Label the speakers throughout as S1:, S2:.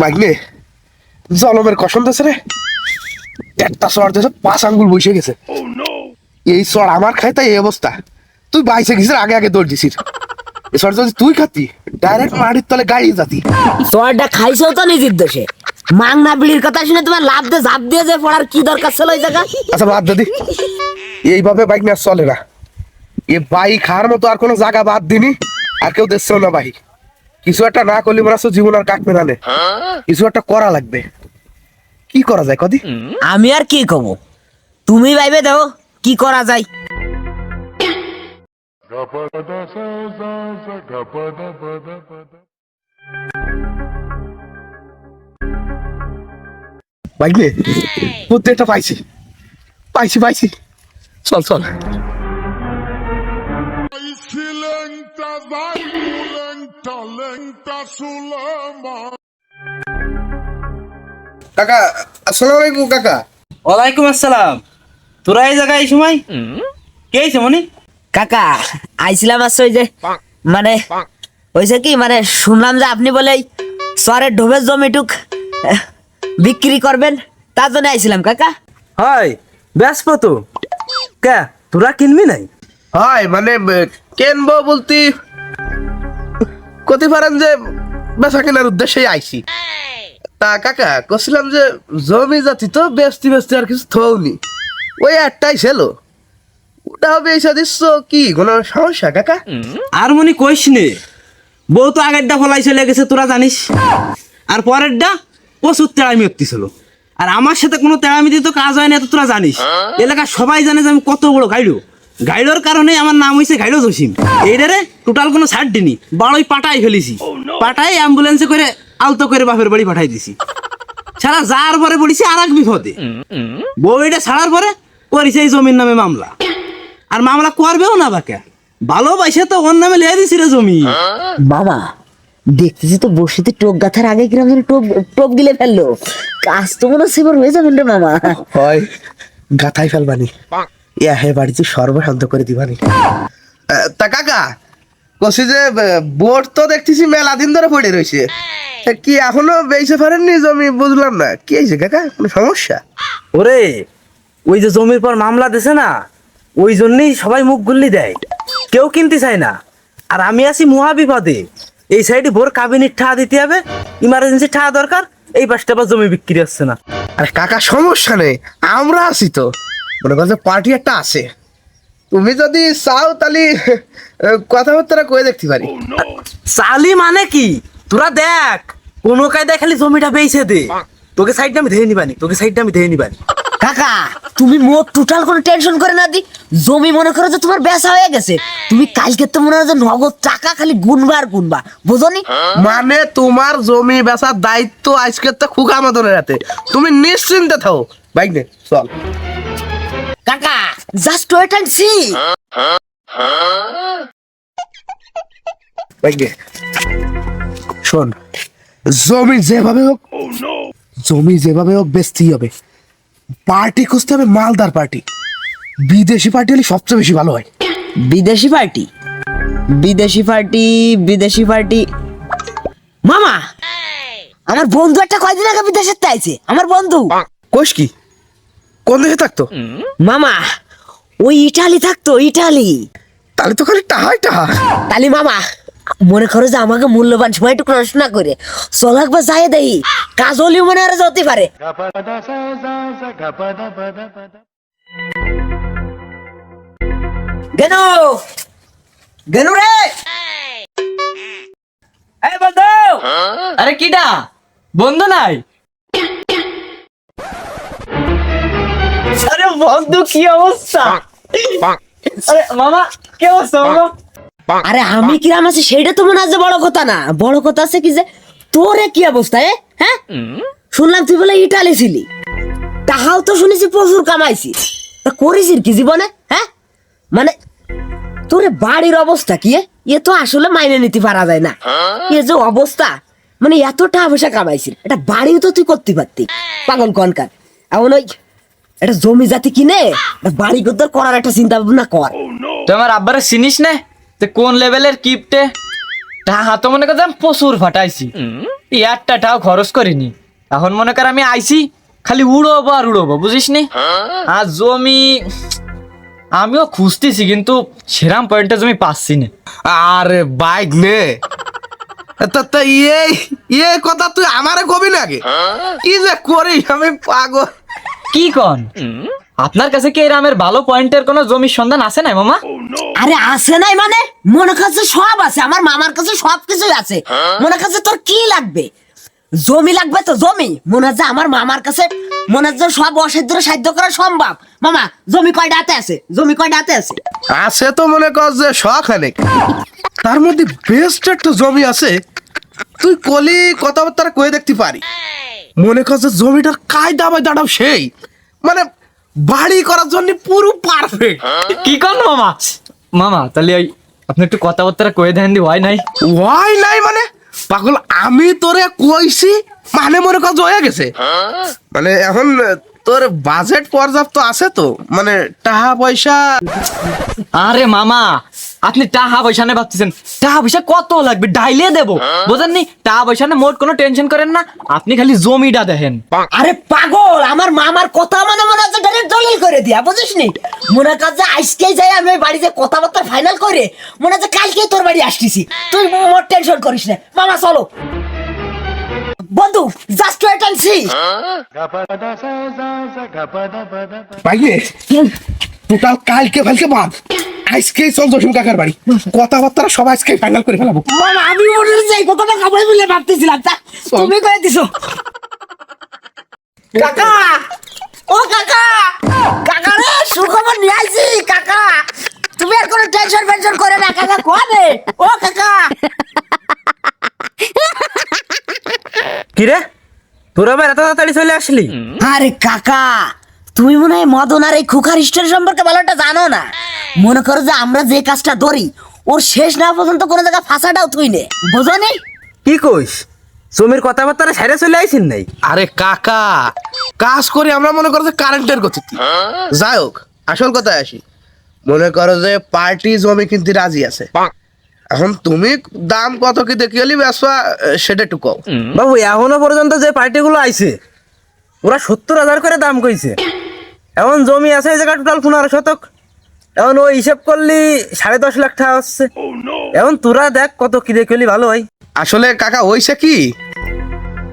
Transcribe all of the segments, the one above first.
S1: মাগনে জলমের কসম দেছে রে। একটা চড় দেছে পাঁচ আঙ্গুল বসে গেছে। এই চড় আমার খাই তাই এই অবস্থা। তুই বাইসে গেছিস আগে আগে দৌড় দিছিস। এ চড় যদি তুই খাতি ডাইরেক্ট মাটির তলে গাড়ি যাতি।
S2: সোয়ারটা খাইছেও তো নিজের দোষে মাংনা বিড়ির কথা শুনে তোমার লাভ দিয়ে ঝাপ দিয়ে যে পড়ার কি দরকার ছিল ওই জায়গা?
S1: আচ্ছা বাদ দাদি এইভাবে বাইক নিয়ে আর চলে না। এ বাইক খাওয়ার মতো আর কোনো জায়গা বাদ দিনি আর কেউ দেখছেও না ভাই কিছু একটা না করলে মনে জীবন আর কাটবে না কিছু একটা করা লাগবে। কি করা যায় কদি?
S2: আমি আর কি কব তুমি ভাইবে দাও কি করা যায়?
S1: বুদ্ধি একটা পাইছি। পাইছি পাইছি। চল চল। কাকা আসসালামু আলাইকুম কাকা।
S3: ওয়ালাইকুম আসসালাম। তোরা এই জায়গায় এই সময়? কে আইছে মনি
S2: কাকা আইছিলাম আসছে ওই যে মানে হয়েছে কি মানে শুনলাম যে আপনি বলে সরের ঢোবের জমিটুক বিক্রি করবেন তার জন্য আইছিলাম কাকা।
S3: হয় ব্যস্ত তো। কে তোরা কিনবি নাই?
S1: হয় মানে কেনবো বলতে? কতি পারেন যে বেচা কেনার উদ্দেশ্যে আইছি। তা কাকা কছিলাম যে জমি জাতি তো বেস্তি বেস্তি আর কিছু থৌনি ওই একটাই ছিল। ওটা হবে এসে দিচ্ছ কি? কোনো সমস্যা কাকা?
S3: আর মনি কইস নে বউ তো আগেরটা ফলাই চলে গেছে তোরা জানিস। আর পরের পরেরটা প্রচুর তেড়ামি উঠতেছিল আর আমার সাথে কোনো তেড়ামি দিয়ে তো কাজ হয় না তো তোরা জানিস। এলাকার সবাই জানে যে আমি কত বড় গাইলো গাইলোর কারণে আমার নাম হয়েছে গাইলো জসিম। এইটারে টোটাল কোনো ছাড় দিনি। বাড়ই পাটাই ফেলেছি। পাটাই অ্যাম্বুলেন্সে করে আলতো করে বাপের বাড়ি পাঠাই দিছি। সারা যাওয়ার পরে পড়েছি আর এক বিপদে। বউ এটা ছাড়ার পরে করেছে এই জমির নামে মামলা। আর মামলা করবেও না বাকে ভালোবাসে তো ওর নামে লিয়ে দিছি রে জমি।
S2: বাবা দেখতেছি তো বসিতে টোপ গাথার আগে কিরম যেন টোপ টোপ গিলে ফেলল। কাজ তো মনে এবার হয়ে যাবেন রে মামা।
S1: হয় গাথাই ফেলবানি। ইয়া হে বাড়িতে সর্বশান্ত করে দিবানি। তা কাকা কছি যে বোর্ড তো দেখতেছি মেলা দিন ধরে পড়ে রয়েছে কি এখনও বেঁচে পারেননি জমি? বুঝলাম না। কি হয়েছে কাকা? কোনো সমস্যা?
S3: ওরে ওই যে জমির পর মামলা দিছে না ওই জন্যই সবাই মুখ গুল্লি দেয়। কেউ কিনতে চায় না। আর আমি আছি মহা বিপদে এই সাইডে ভোর কাবিনের ঠা দিতে হবে ইমার্জেন্সি ঠা দরকার এই পাশটা আবার জমি বিক্রি হচ্ছে না।
S1: আরে কাকা সমস্যা নেই আমরা আছি তো। মনে করছে পার্টি একটা আছে। তুমি যদি চাও তাহলে কথাবার্তা কয়ে দেখতে পারি।
S3: চালি মানে কি? তোরা দেখ কোনো কায়দায় খালি জমিটা বেইছে দে। তোকে সাইডটা আমি ধেয়ে নিবানি তোকে সাইডটা আমি ধেয়ে নিবানি।
S2: কাকা তুমি মোট টোটাল কোনো টেনশন করে না দি। জমি মনে করো যে তোমার বেচা হয়ে গেছে। তুমি কালকে তো মনে হয় যে নগদ টাকা খালি গুনবা আর গুনবা। বুঝনি?
S1: মানে তোমার জমি বেচার দায়িত্ব আজকে তো খুব আমাদের হাতে। তুমি নিশ্চিন্তে থাও। বাইক নে চল।
S2: কাকা জাস্ট ওয়েট এন্ড সি
S1: শোন জমি যেভাবে হোক জমি যেভাবে হোক বেচতেই হবে। পার্টি খুঁজতে হবে মালদার পার্টি। বিদেশি পার্টি হলে সবচেয়ে বেশি ভালো হয়।
S2: বিদেশি পার্টি? বিদেশি পার্টি বিদেশি পার্টি। মামা আমার বন্ধু একটা কয়দিন আগে বিদেশে আইছে? আমার বন্ধু।
S1: কোষ কি? কোন দেশে থাকতো?
S2: মামা ওই ইটালি থাকতো ইটালি।
S1: তাহলে তো খালি টাহাই টাহা।
S2: তালি মামা মনে করো যে আমাকে মূল্যবান সময়টুকু নষ্ট না করে চল একবার যাই দেই। কাজ হলেও মনে হয় যেতে পারে।
S4: Gapada sa sa sa gapada pada pada.
S2: গেনু গেনু রে।
S3: এই বন্ধু আরে কিডা বন্ধু নাই? আরে বন্ধু, কি অবস্থা? আরে মামা অবস্থা
S2: আরে আমি সেটা তো মনে বড় কথা না। বড় কথা আছে কি যে কি অবস্থা, এ? হ্যাঁ? শুনলাম তুই বলে ইটালি ছিলি। তাহাও তো শুনেছি প্রচুর কামাইছি কি জীবনে হ্যাঁ? মানে তোরে বাড়ির অবস্থা কি, এ? তো আসলে মাইনে নিতে পারা যায় না। এ যে অবস্থা মানে এত টাকা পয়সা কামাইছিস, এটা বাড়িও তো তুই করতে পারতি। পাগল কনকার। এমন ওই একটা জমি জাতি কিনে বাড়ি করতে করার একটা চিন্তা ভাবনা কর।
S5: তুই আমার আব্বারে চিনিস না? তো কোন লেভেলের কিপটে? টাহা তো মনে কর আমি প্রচুর ফাটাইছি। ইয়ারটা টাও খরচ করিনি। এখন মনে কর আমি আইছি খালি উড়োবো আর উড়োবো বুঝিস নি? আর জমি আমিও খুঁজতেছি কিন্তু সেরাম পয়েন্টে জমি পাচ্ছি না।
S1: আরে বাইক নে। তা তা ইয়ে ইয়ে কথা তুই আমারে কবি নাকি? কি যে করিস আমি পাগল।
S5: কি কন? আপনার কাছে কি এরামের ভালো পয়েন্টের কোনো জমির সন্ধান আছে না মামা?
S2: আরে আছে নাই মানে? মনে কাছে সব আছে আমার মামার কাছে সব কিছুই আছে। মনে কাছে তোর কি লাগবে? জমি লাগবে তো জমি। মনে হচ্ছে আমার মামার কাছে মনে হচ্ছে সব অসাধ্য সাধ্য করা সম্ভব। মামা জমি কয়টা হাতে আছে? জমি কয়টা হাতে আছে?
S1: আছে তো মনে কর যে শখ অনেক তার মধ্যে বেস্ট একটা জমি আছে। তুই কলি কথাবার্তা কয়ে দেখতে পারি। মনে করছে জমিটার কায়দা বাই দাঁড়াও সেই। মানে বাড়ি করার জন্য পুরো পারফেক্ট
S5: কি কন মামা? মামা তাহলে ওই আপনি একটু কথাবার্তা কয়ে দেন দি হয় নাই?
S1: ওয়াই নাই মানে? পাগল আমি তোরে কইছি মানে মনে কর হয়ে গেছে। মানে এখন তোর বাজেট পর্যাপ্ত আছে তো? মানে টাকা পয়সা
S5: আরে মামা আপনি টাকা পয়সা নিয়ে ভাবতেছেন টাকা পয়সা কত লাগবে? ডাইলে দেবো। বোঝেন নি টাকা পয়সা নিয়ে মোট কোনো টেনশন করেন না আপনি খালি জমিটা দেখেন।
S2: আরে পাগল আমার মামার কথা মানে মনে হচ্ছে ডাইরেক্ট দলিল করে দিয়া বুঝিস নি মনে কাছে আজকেই যাই আমি ওই বাড়িতে কথাবার্তা ফাইনাল করে মনে হচ্ছে কালকেই তোর বাড়ি আসতেছি। তুই মোট টেনশন করিস না। মামা চলো। বন্ধু জাস্ট ওয়েট এন্ড সি
S1: পাইলে টোটাল কালকে ফালকে বাদ। আজকেই চল জসিম কাকার বাড়ি। কথাবার্তা সব আজকে ফাইনাল করে ফেলাবো।
S2: আমি মনে এই কথাটা খাবার বলে ভাবতেছিলাম। তা তুমি করে দিছো। কাকা! ও কাকা! কাকা রে সুখবর নিয়ে আইছি কাকা! তুমি আর কোনো টেনশন ফেনশন করে না কাকা কোয়াবে ও কাকা!
S3: কিরে? তোরা আবার এত তাড়াতাড়ি চলে আসলি?
S2: আরে কাকা তুমি মনে হয় মদন আর এই খুখার স্টোরি সম্পর্কে ভালোটা জানো না? মনে করো যে আমরা যে কাজটা ধরি ওর শেষ না পর্যন্ত কোনো জায়গায় ফাঁসাটাও তুই নে। বুঝো নি?
S3: কি কইস? জমির কথাবার্তা সাইডে চলে আইসিন নাই?
S1: আরে কাকা কাজ করে আমরা মনে করো যে কারেন্টের গতি যাই হোক আসল কথায় আসি। মনে করো যে পার্টি জমি কিনতে রাজি আছে। এখন তুমি দাম কত কি দেখি হলি ব্যবসা সেটা একটু কও।
S3: বাবু এখনও পর্যন্ত যে পার্টিগুলো আইছে ওরা সত্তর হাজার করে দাম কইছে। এখন জমি আছে এই জায়গা টোটাল পনেরো শতক। এখন ওই হিসেব করলি সাড়ে দশ লাখ টাকা হচ্ছে এখন তোরা দেখ কত কি দেখলি ভালো হয়।
S1: আসলে কাকা হইছে কি?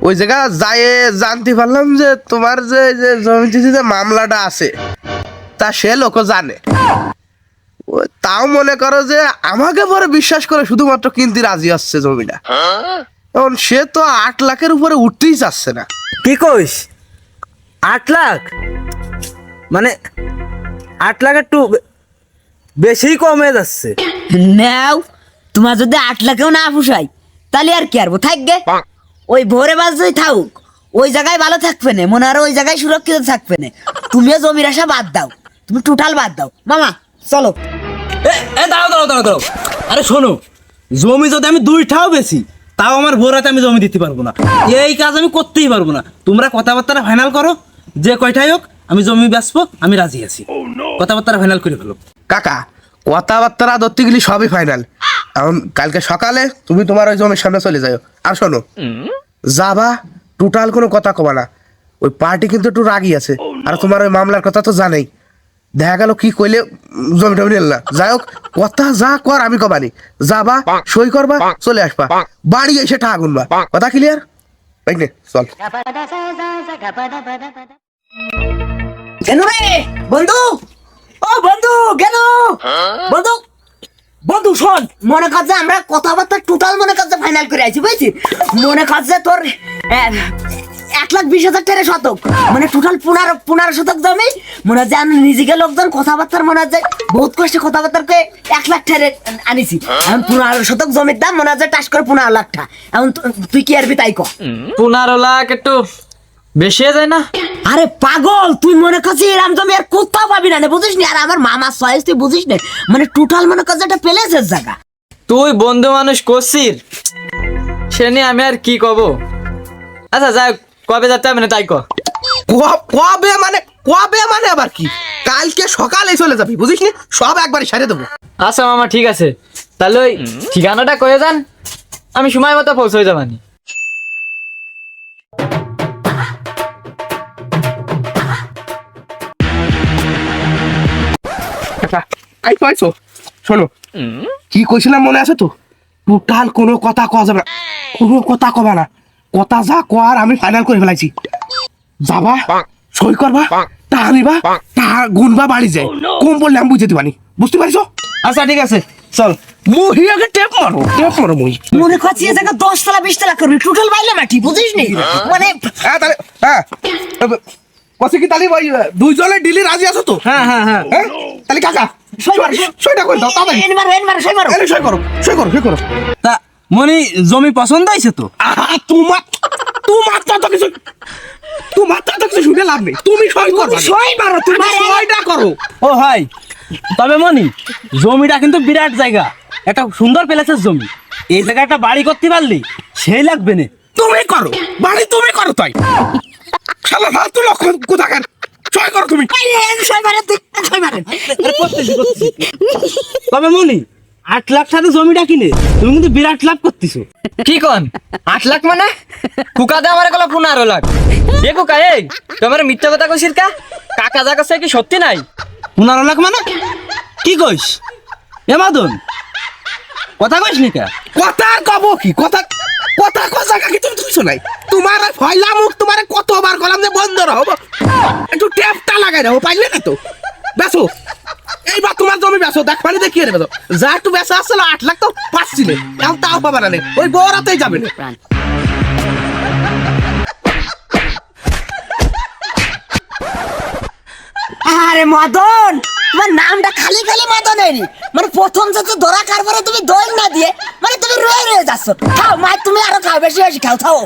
S1: ওই জায়গা যায় জানতে পারলাম যে তোমার যে যে জমিতে যে মামলাটা আছে তা সে লোক জানে। তাও মনে করো যে আমাকে পরে বিশ্বাস করে শুধুমাত্র কিনতে রাজি আসছে জমিটা। এখন সে তো আট লাখের উপরে উঠতেই চাচ্ছে না।
S3: কি কইস? আট লাখ? মানে আট লাখ একটু বে- বেশিই কমে যাচ্ছে।
S2: নাও তোমার যদি আট লাখেও না পুষাই তাহলে আর কি আরবো? থাকবে ওই ভোরে বাজই থাকুক ওই জায়গায় ভালো থাকবে না মনে হয় ওই জায়গায় সুরক্ষিত থাকবে না। তুমিও জমির আশা বাদ দাও তুমি টোটাল বাদ দাও। মামা চলো।
S3: এ এ, দাঁড়াও দাঁড়াও দাঁড়াও দাঁড়াও। আরে শোনো জমি যদি আমি দুইটাও বেশি তাও আমার ভোরাতে আমি জমি দিতে পারব না। এই কাজ আমি করতেই পারব না। তোমরা কথাবার্তা ফাইনাল করো যে কয়টাই হোক আমি জমি বেচবো আমি রাজি আছি। কথাবার্তা ফাইনাল করে ফেলো
S1: কাকা কথাবার্তা ধরতে গেলে সবই ফাইনাল এখন কালকে সকালে তুমি তোমার ওই জমির সামনে চলে যাও আর শোনো যাবা টোটাল কোনো কথা কবা না। ওই পার্টি কিন্তু একটু রাগি আছে। আর তোমার ওই মামলার কথা তো জানেই। দেখা গেল কি কইলে জমি টমি নিল না। যাই হোক কথা যা কর আমি কবানি যাবা সই করবা চলে আসবা। বাড়ি এসে ঠা গুনবা। কথা ক্লিয়ার নে চল।
S2: কেন রে বন্ধু। ও বন্ধু কেন বন্ধু বন্ধু শোন মনে কর যে আমরা কথাবার্তা টোটাল মনে কর যে ফাইনাল করে আছি বুঝছি মনে কর যে তোর এক লাখ বিশ হাজার টাকা শতক। মানে টোটাল পনেরো পনেরো শতক জমি। মনে হয় যে আমি নিজেকে লোকজন কথাবার্তার মনে হয় যে বহুত কষ্টে কথাবার্তাকে এক লাখ টাকা আনিছি। এখন পনেরো শতক জমির দাম মনে হয় যে টাস করে পনেরো লাখ টাকা। এখন তুই কি আরবি তাই কর
S5: পনেরো লাখ একটু বেশি হয়ে যায় না?
S2: আরে পাগল তুই মনে করছিস এরাম জমি আর কোথাও পাবি না বুঝিস নি? আর আমার মামার চয়েস তুই বুঝিস না? মানে টোটাল মনে করছে একটা প্লেসের জায়গা।
S5: তুই বন্ধু মানুষ করছিস? সে নিয়ে আমি আর কি কব আচ্ছা যাই হোক, কবে যাতে হবে না তাই ক
S1: ক- কবে মানে কবে মানে আবার কি? কালকে সকালে চলে যাবি বুঝিস নি? সব একবারই সারে দেবো।
S5: আচ্ছা মামা ঠিক আছে। তাহলে ওই ঠিকানাটা কয়ে যান। আমি সময় মতো পৌঁছে যাবানি।
S1: আই পাইছো শোনো। কি কইছিলাম মনে আছে তো? টোটাল কোনো কথা কওয়া যাবে না। কোনো কথা কবা না। কথা যা কর আমি ফাইনাল করে ফেলাইছি। যাবা সই করবা টাকা নিবা টাকা গুনবা বাড়ি যায় কম বললে আমি বুঝতে পারি বুঝতে পারিছো?
S3: আচ্ছা ঠিক আছে। চল।
S1: মুহি আগে টেপ মারো। টেপ মারো মুহি।
S2: মনে করছি এ জায়গা দশ তলা বিশ তলা করবি। টোটাল বাইলে মাটি বুঝিস নি মানে
S1: হ্যাঁ তাহলে হ্যাঁ। কসে কি তাহলে ওই দুইজনে ডিলি রাজি আছো তো?
S3: হ্যাঁ হ্যাঁ হ্যাঁ।
S1: হ্যাঁ? তাহলে কাকা
S2: সই মারো,
S1: সইটা করে দাও তাড়াতাড়ি।
S2: এন মারো এন মারো সই মারো।
S1: এলে সই করো সই করো সই করো।
S3: তা মনি জমি পছন্দ হয়েছে তো?
S1: তোমার তোমার তো কিছু তোমার তো কিছু শুনে লাভ নেই। তুমি সই করো
S2: সই মারো তুমি
S1: সইটা করো।
S3: ও ভাই তবে মনি জমিটা কিন্তু বিরাট জায়গা। একটা সুন্দর প্লেসের জমি। এই জায়গায় একটা বাড়ি করতে পারলি সেই লাগবে না।
S1: তুমি করো বাড়ি তুমি করো তাই। শালা ফালতু কোথাকার করো তুমি।
S3: তবে মনি আট লাখ সাথে জমিটা কিনে তুমি কিন্তু বিরাট লাভ করতেছো।
S5: কি কন? আট লাখ মানে? কুকা দে আমার কলা পনেরো লাখ। এ কুকা এই তোমার মিথ্যা কথা কইছিস কা? কাকা যা কাছে কি সত্যি নাই?
S3: পনেরো লাখ মানে? কি কইস? এ মাদন কথা কইস নি কা?
S1: কথা কব কি? কথা কথা কথা কি তুমি তুইছো নাই? তোমার ফয়লা মুখ, তোমার কতবার কলাম যে বন্ধ রহব। একটু ট্যাপটা লাগাই রাখো পাইলে না তো? বেসো এইবার তোমার জমি বেসো দেখ পানি দেখিয়ে নেবে যা একটু বেসা আসছিল আট লাখ তো পাচ্ছিলে এখন তাও পাবা না ওই বড়াতেই যাবে না।
S2: আরে মদন, তোমার নামটা খালি খালি মদনেরই। মানে প্রথম যাতে ধরা কারবারে তুমি দই না দিয়ে রয়ে রয়ে যাচ্ছ। খাও মা তুমি আরও খাও বেশি বেশি খাও খাও।